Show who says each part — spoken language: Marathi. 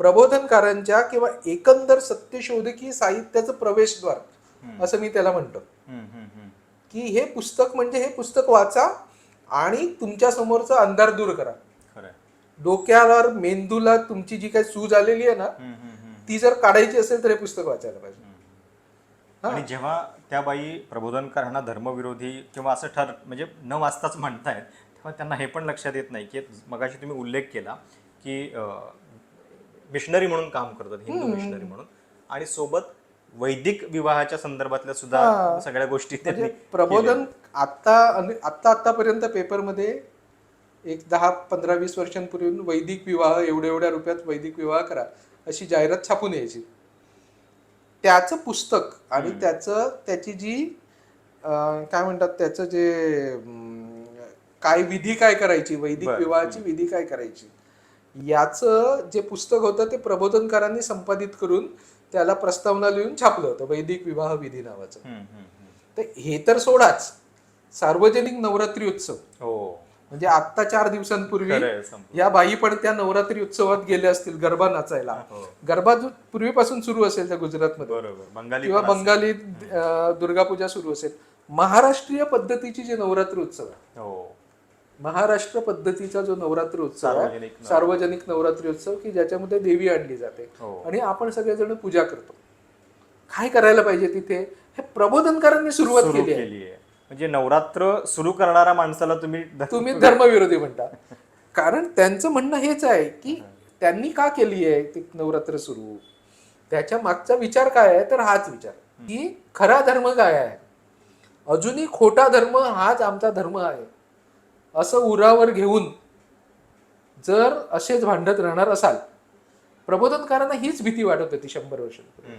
Speaker 1: प्रबोधनकारांच्या किंवा एकंदर सत्यशोधकी साहित्याचं प्रवेशद्वार असं मी त्याला म्हणतो. की हे पुस्तक म्हणजे हे पुस्तक वाचा आणि तुमच्या समोरचा अंधार दूर करा डोक्यावर मेंदूला तुमची जी काही सूज आलेली आहे ना. ती जर काढायची असेल तर हे पुस्तक वाचायला पाहिजे.
Speaker 2: आणि जेव्हा त्या बाई प्रबोधनकारांना धर्मविरोधी किंवा असं ठर म्हणजे न वाचताच म्हणतायत तेव्हा त्यांना हे पण लक्षात येत नाही की मगाशी तुम्ही उल्लेख केला की मिशनरी म्हणून काम करतात हिंदू मिशनरी म्हणून. आणि सोबत वैदिक विवाहाच्या संदर्भातल्या सुद्धा. सगळ्या गोष्टी त्यांनी
Speaker 1: म्हणजे प्रबोधन आता आत्ता आतापर्यंत पेपरमध्ये एक दहा पंधरा वीस वर्षांपूर्वी वैदिक विवाह एवढ्या एवढ्या रुपयात वैदिक विवाह करा अशी जाहिरात छापून यायची. त्याचं पुस्तक आणि त्याचं त्याची जी काय म्हणतात त्याचं जे काय विधी काय करायची वैदिक. विवाहाची विधी काय करायची याचं जे पुस्तक होतं ते प्रबोधनकारांनी संपादित करून त्याला प्रस्तावना लिहून छापलं होतं वैदिक विवाह विधी नावाचं. तर हे तर सोडाच. सार्वजनिक नवरात्री उत्सव.
Speaker 2: हो.
Speaker 1: म्हणजे आत्ता चार दिवसांपूर्वी. या बाई पण त्या नवरात्री उत्सवात गेल्या असतील गरबा नाचायला.
Speaker 2: हो.
Speaker 1: गरबा पूर्वीपासून सुरू असेल त्या गुजरातमध्ये. किंवा. बंगाली दुर्गापूजा सुरू असेल. महाराष्ट्रीय पद्धतीची जे नवरात्र उत्सव आहे
Speaker 2: हो.
Speaker 1: महाराष्ट्र पद्धतीचा जो नवरात्र उत्सव आहे
Speaker 2: सार्वजनिक नवरात्र.
Speaker 1: उत्सव की ज्याच्यामध्ये देवी आणली जाते.
Speaker 2: हो.
Speaker 1: आणि आपण सगळेजण पूजा करतो. काय करायला पाहिजे तिथे? हे प्रबोधनकारांनी सुरुवात
Speaker 2: सुरू
Speaker 1: केली आहे.
Speaker 2: केली आहे. म्हणजे नवरात्र सुरू करणाऱ्या माणसाला तुम्ही
Speaker 1: तुम्ही धर्मविरोधी म्हणता. कारण त्यांचं म्हणणं हेच आहे की त्यांनी का केली आहे ती नवरात्र सुरू? त्याच्या मागचा विचार काय आहे? तर हाच विचार. की खरा धर्म काय आहे? अजूनही खोटा धर्म हाच आमचा धर्म आहे. असं उरावर घेऊन जर असेच भांडत राहणार असाल प्रबोधनकारांना हीच भीती वाटत होती शंभर वर्षांपूर्वी.